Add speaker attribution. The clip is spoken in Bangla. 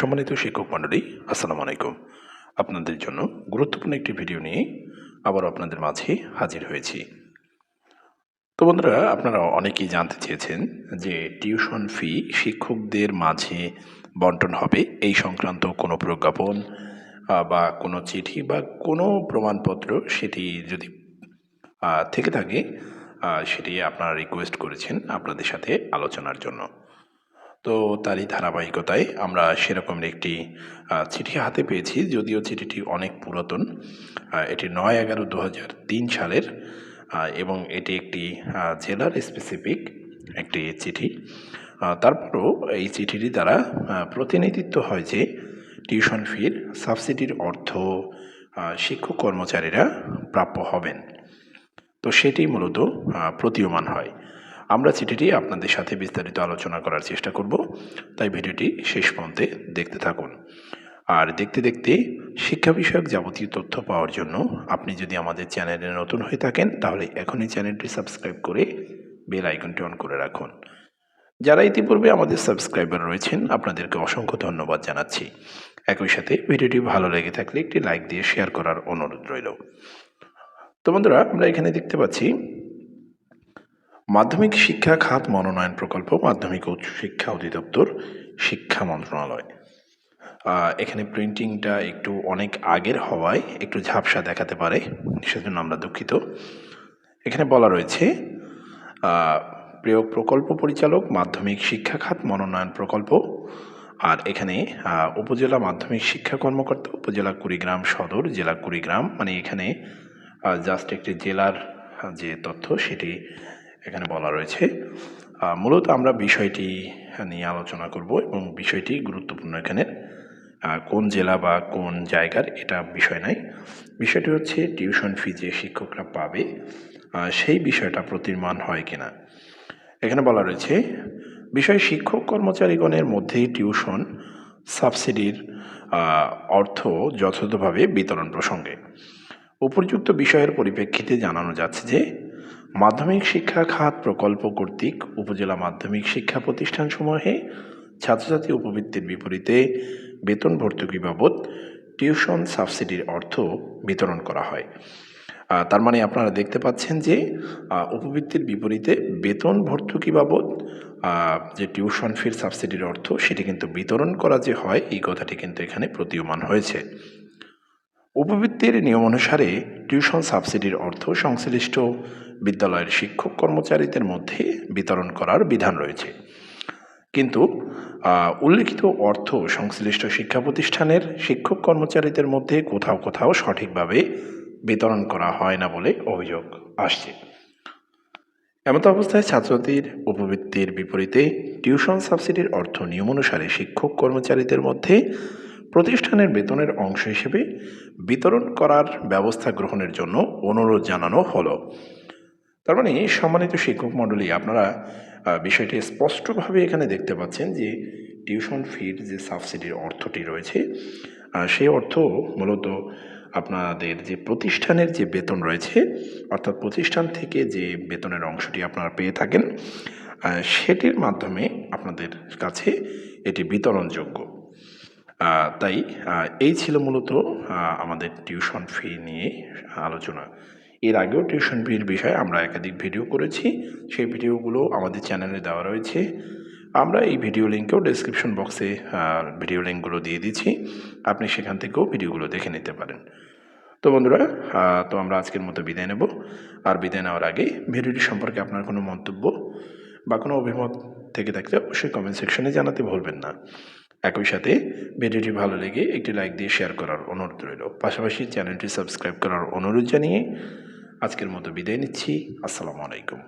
Speaker 1: সম্মানিত শিক্ষক মণ্ডলী, আসসালামু আলাইকুম। আপনাদের জন্য গুরুত্বপূর্ণ একটি ভিডিও নিয়ে আবার আপনাদের মাঝে হাজির হয়েছি। তো বন্ধুরা, আপনারা অনেকেই জানতে চেয়েছেন যে টিউশন ফি শিক্ষকদের মাঝে বন্টন হবে এই সংক্রান্ত কোনো প্রজ্ঞাপন বা কোনো চিঠি বা কোনো প্রমাণপত্র সেটি যদি থেকে থাকে সেটি আপনারা রিকোয়েস্ট করেছেন আপনাদের সাথে আলোচনার জন্য। তো তারই ধারাবাহিকতায় আমরা সেরকম একটি চিঠি হাতে পেয়েছি, যদিও চিঠিটি অনেক পুরাতন। এটি নয় এগারো দু সালের এবং এটি একটি জেলার স্পেসিফিক একটি চিঠি। তারপরও এই চিঠিটি দ্বারা প্রতিনিধিত্ব হয় যে, টিউশন ফির সাবসিডির অর্থ শিক্ষক কর্মচারীরা প্রাপ্য হবেন। তো সেটি মূলত প্রতীয়মান হয়। আমরা চিঠিটি আপনাদের সাথে বিস্তারিত আলোচনা করার চেষ্টা করব। তাই ভিডিওটি শেষ পর্যন্ত দেখতে থাকুন। আর দেখতে দেখতে শিক্ষা বিষয়ক যাবতীয় তথ্য পাওয়ার জন্য আপনি যদি আমাদের চ্যানেলে নতুন হয়ে থাকেন, তাহলে এখনই চ্যানেলটি সাবস্ক্রাইব করে বেল আইকনটি অন করে রাখুন। যারা ইতিপূর্বে আমাদের সাবস্ক্রাইবার রয়েছেন, আপনাদেরকে অসংখ্য ধন্যবাদ জানাচ্ছি। একই সাথে ভিডিওটি ভালো লেগে থাকলে একটি লাইক দিয়ে শেয়ার করার অনুরোধ রইল। তো বন্ধুরা, আমরা এখানে দেখতে পাচ্ছি মাধ্যমিক শিক্ষা খাত মনোনয়ন প্রকল্প মাধ্যমিক উচ্চ শিক্ষা অধিদপ্তর শিক্ষা মন্ত্রণালয়। এখানে প্রিন্টিংটা একটু অনেক আগের হওয়ায় একটু ঝাপসা দেখাতে পারে সেজন্য আমরা দুঃখিত। এখানে বলা রয়েছে আহ, প্রিয় প্রকল্প পরিচালক মাধ্যমিক শিক্ষা খাত মনোনয়ন প্রকল্প আর এখানে উপজেলা মাধ্যমিক শিক্ষা কর্মকর্তা উপজেলা কুড়িগ্রাম সদর জেলা কুড়িগ্রাম মানে এখানে জাস্ট একটি জেলার যে তথ্য সেটি এখানে বলা রয়েছে। মূলত আমরা বিষয়টি নিয়ে আলোচনা করব এবং বিষয়টি গুরুত্বপূর্ণ এখানে। কোন জেলা বা কোন জায়গার এটা বিষয় নাই। বিষয়টি হচ্ছে টিউশন ফি যে শিক্ষকরা পাবে সেই বিষয়টা প্রতিমান হয় কিনা। এখানে বলা রয়েছে, বিষয় শিক্ষক কর্মচারীগণের মধ্যেই টিউশন সাবসিডির অর্থ যথাযথভাবে বিতরণ প্রসঙ্গে। উপযুক্ত বিষয়ের পরিপ্রেক্ষিতে জানানো যাচ্ছে যে মাধ্যমিক শিক্ষা খাত প্রকল্প কর্তৃক উপজেলা মাধ্যমিক শিক্ষা প্রতিষ্ঠানসমূহে ছাত্রছাত্রী উপবৃত্তির বিপরীতে বেতন ভর্তুকি বাবদ টিউশন সাবসিডির অর্থ বিতরণ করা হয়। তার মানে আপনারা দেখতে পাচ্ছেন যে উপবৃত্তির বিপরীতে বেতন ভর্তুকি বাবদ যে টিউশন ফির সাবসিডির অর্থ সেটি কিন্তু বিতরণ করা যে হয়, এই কথাটি কিন্তু এখানে প্রতীয়মান হয়েছে। উপবৃত্তির নিয়ম অনুসারে টিউশন সাবসিডির অর্থ সংশ্লিষ্ট বিদ্যালয়ের শিক্ষক কর্মচারীদের মধ্যে বিতরণ করার বিধান রয়েছে। কিন্তু উল্লিখিত অর্থ সংশ্লিষ্ট শিক্ষা প্রতিষ্ঠানের শিক্ষক কর্মচারীদের মধ্যে কোথাও কোথাও সঠিকভাবে বিতরণ করা হয় না বলে অভিযোগ আসছে। এমত অবস্থায় ছাত্রছাত্রীর উপবৃত্তির বিপরীতে টিউশন সাবসিডির অর্থ নিয়ম অনুসারে শিক্ষক কর্মচারীদের মধ্যে প্রতিষ্ঠানের বেতনের অংশ হিসেবে বিতরণ করার ব্যবস্থা গ্রহণের জন্য অনুরোধ জানানো হলো। তার মানে সম্মানিত শিক্ষক মণ্ডলী, আপনারা বিষয়টি স্পষ্টভাবে এখানে দেখতে পাচ্ছেন যে টিউশন ফির যে সাবসিডির অর্থটি রয়েছে সেই অর্থ মূলত আপনাদের যে প্রতিষ্ঠানের যে বেতন রয়েছে, অর্থাৎ প্রতিষ্ঠান থেকে যে বেতনের অংশটি আপনারা পেয়ে থাকেন সেটির মাধ্যমে আপনাদের কাছে এটি বিতরণযোগ্য। তাই এই ছিল মূলত আমাদের টিউশন ফি নিয়ে আলোচনা। এর আগেও টিউশন ফির বিষয়ে আমরা একাধিক ভিডিও করেছি। সেই ভিডিওগুলো আমাদের চ্যানেলে দেওয়া রয়েছে। আমরা এই ভিডিও লিঙ্কেও ডেসক্রিপশন বক্সে ভিডিও লিঙ্কগুলো দিয়ে দিচ্ছি। আপনি সেখান থেকেও ভিডিওগুলো দেখে নিতে পারেন। তো বন্ধুরা তো আমরা আজকের মতো বিদায় নেব। আর বিদায় নেওয়ার আগে ভিডিওটি সম্পর্কে আপনার কোনো মন্তব্য বা কোনো অভিমত থেকে থাকলে অবশ্যই কমেন্ট সেকশনে জানাতে ভুলবেন না। একই সাথে ভিডিওটি ভালো লেগে একটি লাইক দিয়ে শেয়ার করার অনুরোধ রইল। পাশাপাশি চ্যানেলটি সাবস্ক্রাইব করার অনুরোধ জানিয়ে আজকের মতো বিদায় নিচ্ছি। আসসালামু আলাইকুম।